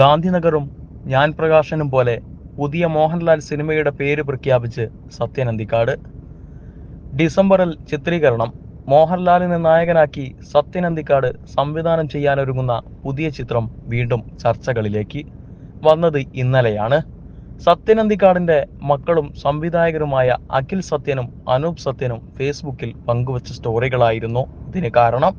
ഗാന്ധിനഗറും ഞാൻ പ്രകാശനും പോലെ പുതിയ മോഹൻലാൽ സിനിമയുടെ പേര് പ്രഖ്യാപിച്ച് സത്യനന്തിക്കാട് ഡിസംബറിൽ ചിത്രീകരണം. മോഹൻലാലിനെ നായകനാക്കി സത്യനന്തിക്കാട് സംവിധാനം ചെയ്യാനൊരുങ്ങുന്ന പുതിയ ചിത്രം വീണ്ടും ചർച്ചകളിലേക്ക് വന്നത് ഇന്നലെയാണ്. സത്യനന്തിക്കാടിന്റെ മക്കളും സംവിധായകരുമായ അഖിൽ സത്യനും അനൂപ് സത്യനും ഫേസ്ബുക്കിൽ പങ്കുവച്ച സ്റ്റോറികളായിരുന്നു. ഇതിന് കാരണം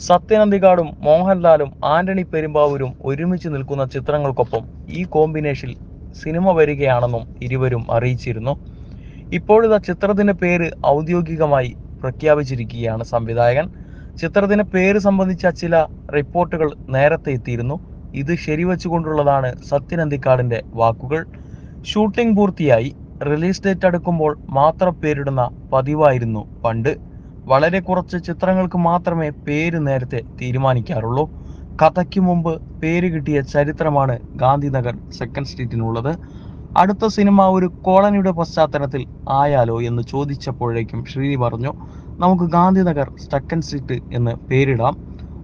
സത്യൻ അന്തിക്കാടും മോഹൻലാലും ആന്റണി പെരുമ്പാവൂരും ഒരുമിച്ച് നിൽക്കുന്ന ചിത്രങ്ങൾക്കൊപ്പം ഈ കോമ്പിനേഷൻ സിനിമ വരികയാണെന്നും ഇരുവരും അറിയിച്ചിരുന്നു. ഇപ്പോഴിതാ ചിത്രത്തിന്റെ പേര് ഔദ്യോഗികമായി പ്രഖ്യാപിച്ചിരിക്കുകയാണ് സംവിധായകൻ. ചിത്രത്തിന്റെ പേര് സംബന്ധിച്ച ചില റിപ്പോർട്ടുകൾ നേരത്തെ എത്തിയിരുന്നു. ഇത് ശരിവച്ചുകൊണ്ടുള്ളതാണ് സത്യൻ അന്തിക്കാടിന്റെ വാക്കുകൾ. ഷൂട്ടിംഗ് പൂർത്തിയായി. റിലീസ് ഡേറ്റ് അടുക്കുമ്പോൾ മാത്രം പേരിടുന്ന പതിവായിരുന്നു പണ്ട്. വളരെ കുറച്ച് ചിത്രങ്ങൾക്ക് മാത്രമേ പേര് നേരത്തെ തീരുമാനിക്കാറുള്ളൂ. കഥയ്ക്ക് മുമ്പ് പേര് കിട്ടിയ ചരിത്രമാണ് ഗാന്ധിനഗർ സെക്കൻഡ് സ്ട്രീറ്റിനുള്ളത് അടുത്ത സിനിമ ഒരു കോളനിയുടെ പശ്ചാത്തലത്തിൽ ആയാലോ എന്ന് ചോദിച്ചപ്പോഴേക്കും ശ്രീനി പറഞ്ഞു നമുക്ക് ഗാന്ധിനഗർ സെക്കൻഡ് സ്ട്രീറ്റ് എന്ന് പേരിടാം.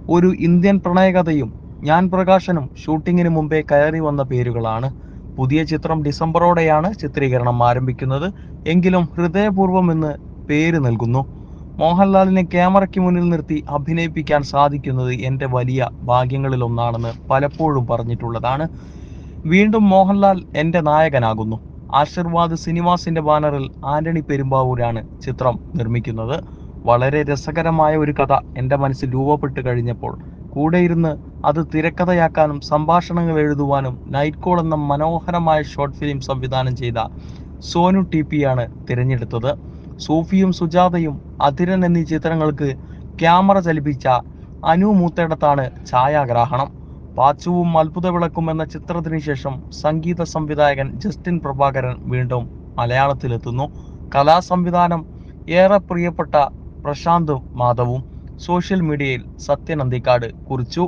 ഒരു ഇന്ത്യൻ പ്രണയകഥയും ഞാൻ പ്രകാശനും ഷൂട്ടിങ്ങിന് മുമ്പേ കയറി വന്ന പേരുകളാണ്. പുതിയ ചിത്രം ഡിസംബറോടെയാണ് ചിത്രീകരണം ആരംഭിക്കുന്നത്. എങ്കിലും ഹൃദയപൂർവം എന്ന് പേര് നൽകുന്നു. മോഹൻലാലിനെ ക്യാമറയ്ക്ക് മുന്നിൽ നിർത്തി അഭിനയിപ്പിക്കാൻ സാധിക്കുന്നത് എന്റെ വലിയ ഭാഗ്യങ്ങളിൽ ഒന്നാണെന്ന് പലപ്പോഴും പറഞ്ഞിട്ടുള്ളതാണ്. വീണ്ടും മോഹൻലാൽ എന്റെ നായകനാകുന്നു. ആശീർവാദ് സിനിമാസിന്റെ ബാനറിൽ ആന്റണി പെരുമ്പാവൂരാണ് ചിത്രം നിർമ്മിക്കുന്നത്. വളരെ രസകരമായ ഒരു കഥ എന്റെ മനസ്സിൽ രൂപപ്പെട്ട് കഴിഞ്ഞപ്പോൾ കൂടെ ഇരുന്ന് അത് തിരക്കഥയാക്കാനും സംഭാഷണങ്ങൾ എഴുതുവാനും നൈറ്റ് കോൾ എന്ന മനോഹരമായ ഷോർട്ട് ഫിലിം സംവിധാനം ചെയ്ത സോനു ടി പിയാണ് തിരഞ്ഞെടുത്തത്. സൂഫിയും സുജാതയും അധിരൻ എന്നീ ചിത്രങ്ങൾക്ക് ക്യാമറ ചലിപ്പിച്ച അനു മൂത്തേടത്താണ് ഛായാഗ്രാഹണം. പാച്ചുവും അത്ഭുത വിളക്കും എന്ന ചിത്രത്തിന് ശേഷം സംഗീത സംവിധായകൻ ജസ്റ്റിൻ പ്രഭാകരൻ വീണ്ടും മലയാളത്തിലെത്തുന്നു. കലാസംവിധാനം ഏറെ പ്രിയപ്പെട്ട പ്രശാന്ത് മാധവും സോഷ്യൽ മീഡിയയിൽ സത്യൻ അന്തിക്കാട് കുറിച്ചു.